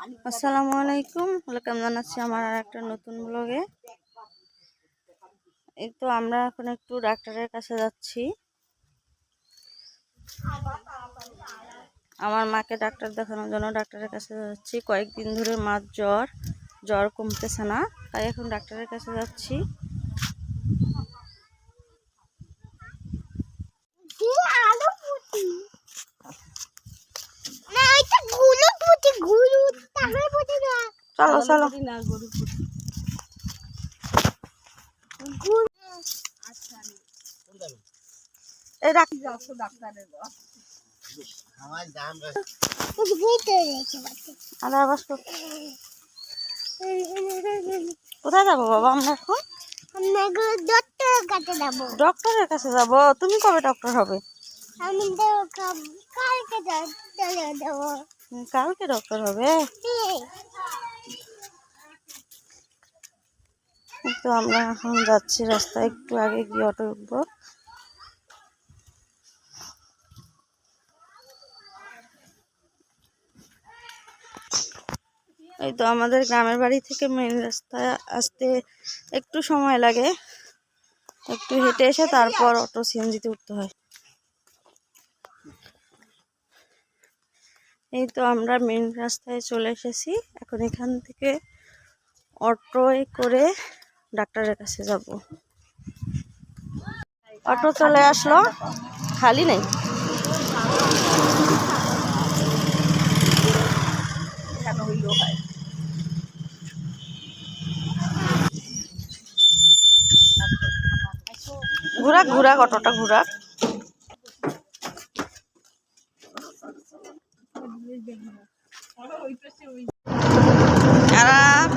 আসসালামু আলাইকুম। ওয়েলকাম জানাচ্ছি আমার আর একটা নতুন ব্লগে। এই তো আমরা এখন একটু ডাক্তারের কাছে যাচ্ছি। আমার মাকে ডাক্তার দেখানোর জন্য ডাক্তারের কাছে যাচ্ছি। কয়েকদিন ধরে মার জ্বর জ্বর কমতেছে না, তাই এখন ডাক্তারের কাছে যাচ্ছি দিয়ে আলু পুঁতি না এটা গুলো পুঁতি গুলো তাহলে পুঁতি না চলো চলো। এই রেখে। শোন। কোথায় যাব বাবা আমরা এখন? আমরা এগুলো ডক্টর কাছে যাব। ডক্টরের কাছে যাব? তুমি কবে ডক্টর হবে? আমি কালকে যাব। কালকে ডক্টর হবে এই, তো আমরা এখন যাচ্ছি রাস্তায়, একটু আগে গিয়ে অটো উঠবো। এই তো আমাদের গ্রামের বাড়ি থেকে মেন রাস্তায় আসতে একটু সময় লাগে। একটু হেঁটে এসে তারপর অটো সিএনজিতে উঠতে হয়। এই তো আমরা মেন রাস্তায় চলে এসেছি। এখন এখান থেকে অটোয় করে ডাক্তারের কাছে যাব। অটো চলে আসলো। খালি নেই। ঘুরাক ঘুরাক অটোটা ঘুরাক। আরাম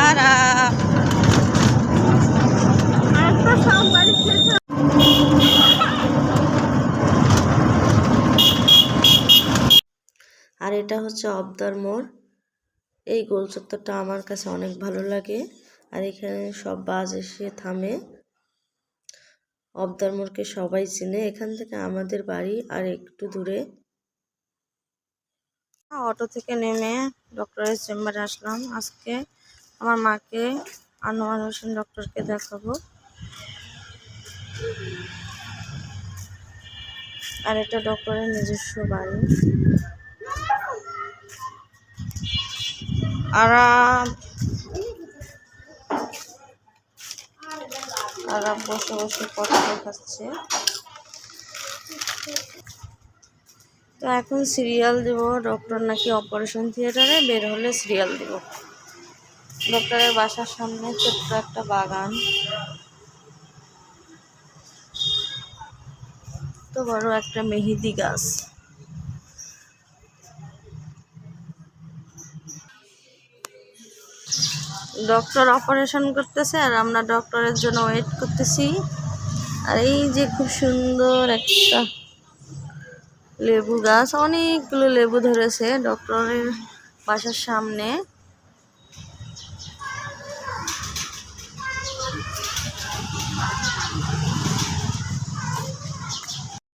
আরাম আর এটা হচ্ছে অবদার মোড়। এই গোল চত্বরটা আমার কাছে অনেক ভালো লাগে আর এখানে সব বাস এসে থামে। অবদার মোড়কে সবাই চেনে। এখান থেকে আমাদের বাড়ি আর একটু দূরে। অটো থেকে নেমে ডক্টরের চেম্বারে আসলাম। আজকে আমার মাকে আনোয়ার হোসেন ডক্টরকে দেখাবো। আর এটা ডক্টরের নিজস্ব বাড়ি। আরাম। আরাম বসে বসে কথা দেখাচ্ছে। তো এখন সিরিয়াল দেব। ডক্টর নাকি অপারেশন থিয়েটারে বের হলে সিরিয়াল দেব। ডক্টরের বাসার সামনে ছোট্ট একটা বাগান। তো বড় একটা মেহেদি গাছ। ডক্টর অপারেশন করতেছে আর আমরা ডক্টরের জন্য ওয়েট করতেছি। আর এই যে খুব সুন্দর একটা লেবু গাছ, অনেকগুলো লেবু ধরেছে ডক্টরের বাসার সামনে।